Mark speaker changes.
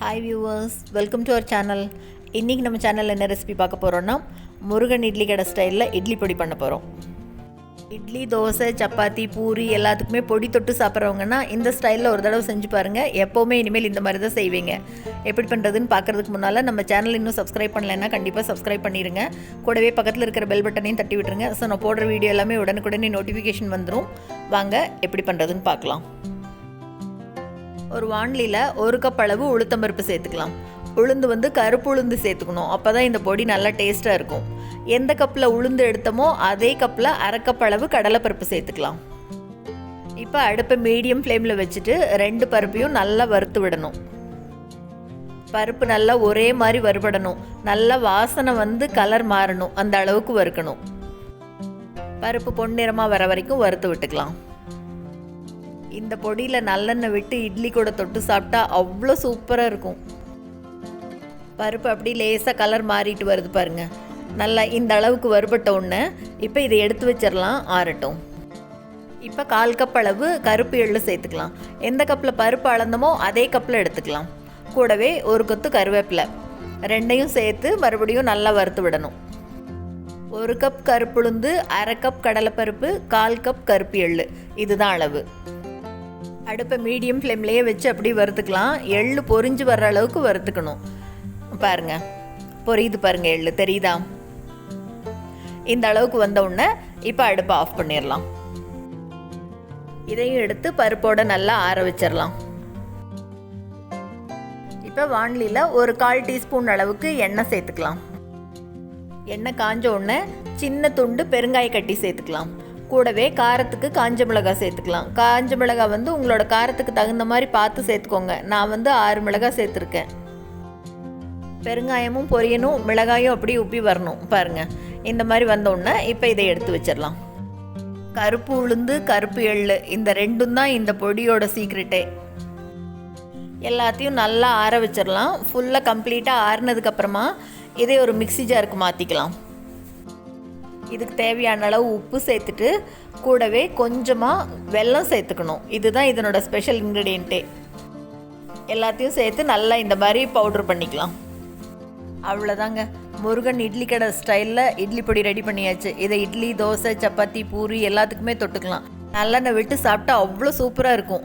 Speaker 1: Hi viewers welcome to our channel இன்றைக்கி நம்ம சேனலில் என்ன ரெசிபி பார்க்க போகிறோன்னா முருகன் இட்லி கடை ஸ்டைலில் இட்லி பொடி பண்ண போகிறோம் இட்லி தோசை சப்பாத்தி பூரி எல்லாத்துக்குமே பொடி தொட்டு சாப்பிட்றவங்கன்னா இந்த ஸ்டைலில் ஒரு தடவை செஞ்சு பாருங்கள் எப்போவுமே இனிமேல் இந்த மாதிரி தான் செய்வீங்க. எப்படி பண்ணுறதுன்னு பார்க்குறதுக்கு முன்னால் நம்ம சேனல் இன்னும் சப்ஸ்கிரைப் பண்ணலைன்னா கண்டிப்பாக சப்ஸ்கிரைப் பண்ணிடுங்க கூடவே பக்கத்தில் இருக்கிற பெல் பட்டனையும் தட்டி விட்டுருங்க. ஸோ நான் போடுற வீடியோ எல்லாமே உடனுக்குடனே நோட்டிஃபிகேஷன் வந்துடும் வாங்க எப்படி பண்ணுறதுன்னு பார்க்கலாம். ஒரு வாண்லியில் ஒரு கப் அளவு உளுத்தம்பருப்பு சேர்த்துக்கலாம். உளுந்து வந்து கருப்பு உளுந்து சேர்த்துக்கணும். அப்போ தான் இந்த பொடி நல்லா டேஸ்ட்டாக இருக்கும். எந்த கப்பில் உளுந்து எடுத்தோமோ அதே கப்பில் அரை கப் அளவு கடலைப்பருப்பு சேர்த்துக்கலாம். இப்போ அடுப்பை மீடியம் ஃப்ளேமில் வச்சுட்டு ரெண்டு பருப்பையும் நல்லா வறுத்து விடணும். பருப்பு நல்லா ஒரே மாதிரி வறுபடணும். நல்லா வாசனை வந்து கலர் மாறணும். அந்த அளவுக்கு வறுக்கணும். பருப்பு பொன்னிறமாக வர வரைக்கும் வறுத்து விட்டுக்கலாம். இந்த பொடியில் நல்லெண்ணெய் விட்டு இட்லி கூட தொட்டு சாப்பிட்டா அவ்வளோ சூப்பராக இருக்கும். பருப்பு அப்படி லேசாக கலர் மாறிட்டு வருது பாருங்க. நல்லா இந்த அளவுக்கு வறுபட்ட உடனே இப்போ இதை எடுத்து வச்சிடலாம் ஆறட்டும். இப்போ கால் கப் அளவு கருப்பு எள்ளு சேர்த்துக்கலாம். எந்த கப்பில் பருப்பு அளந்தமோ அதே கப்பில் எடுத்துக்கலாம். கூடவே ஒரு கொத்து கருவேப்பிலை. ரெண்டையும் சேர்த்து மறுபடியும் நல்லா வறுத்து விடணும். ஒரு கப் கருப்புளுந்து அரை கப் கடலைப்பருப்பு கால் கப் கருப்பு எள்ளு. இதுதான் அளவு. அடுப்பை மீடியம் ஃப்ளேம்லேயே வச்சு அப்படி வறுத்துக்கலாம். எள்ளு பொறிஞ்சு வர்ற அளவுக்கு வறுத்துக்கணும். பாருங்க. பொரியுது பாருங்க எள்ளு. தெரியுதா? இந்த அளவுக்கு வந்த உடனே இப்போ அடுப்பை ஆஃப் பண்ணிடலாம் இதையும் எடுத்து பருப்போட நல்லா ஆற வச்சிடலாம் இப்போ வாண்லியில் ஒரு கால் டீஸ்பூன் அளவுக்கு எண்ணெய் சேர்த்துக்கலாம். எண்ணெய் காஞ்ச உடனே சின்ன துண்டு பெருங்காய கட்டி சேர்த்துக்கலாம். கூடவே காரத்துக்கு காஞ்ச மிளகாய் சேர்த்துக்கலாம். காஞ்ச மிளகாய் வந்து உங்களோட காரத்துக்கு தகுந்த மாதிரி பார்த்து சேர்த்துக்கோங்க. நான் வந்து ஆறு மிளகாய் சேர்த்துருக்கேன். பெருங்காயமும் பொரியணும் மிளகாயும் அப்படி உப்பி வரணும். பாருங்க. இந்த மாதிரி வந்தோடனே இப்போ இதை எடுத்து வச்சிடலாம். கருப்பு உளுந்து கருப்பு எள்ளு இந்த ரெண்டும் தான் இந்த பொடியோட சீக்ரெட்டே எல்லாத்தையும் நல்லா ஆற வச்சிடலாம். ஃபுல்லாக கம்ப்ளீட்டாக ஆறுனதுக்கப்புறமா இதை ஒரு மிக்சி ஜாருக்கு மாற்றிக்கலாம் இதுக்கு தேவையான அளவு உப்பு சேர்த்துட்டு கூடவே கொஞ்சமாக வெல்லம் சேர்த்துக்கணும். இதுதான் இதனோட ஸ்பெஷல் இன்க்ரீடியண்ட்டே எல்லாத்தையும் சேர்த்து நல்லா இந்த மாதிரி பவுட்ரு பண்ணிக்கலாம். அவ்வளோதாங்க முருகன் இட்லி கடை ஸ்டைலில் இட்லி பொடி ரெடி பண்ணியாச்சு. இதை இட்லி தோசை சப்பாத்தி பூரி எல்லாத்துக்குமே தொட்டுக்கலாம். நல்லெண்ணெய் விட்டு சாப்பிட்டா அவ்வளோ சூப்பராக இருக்கும்.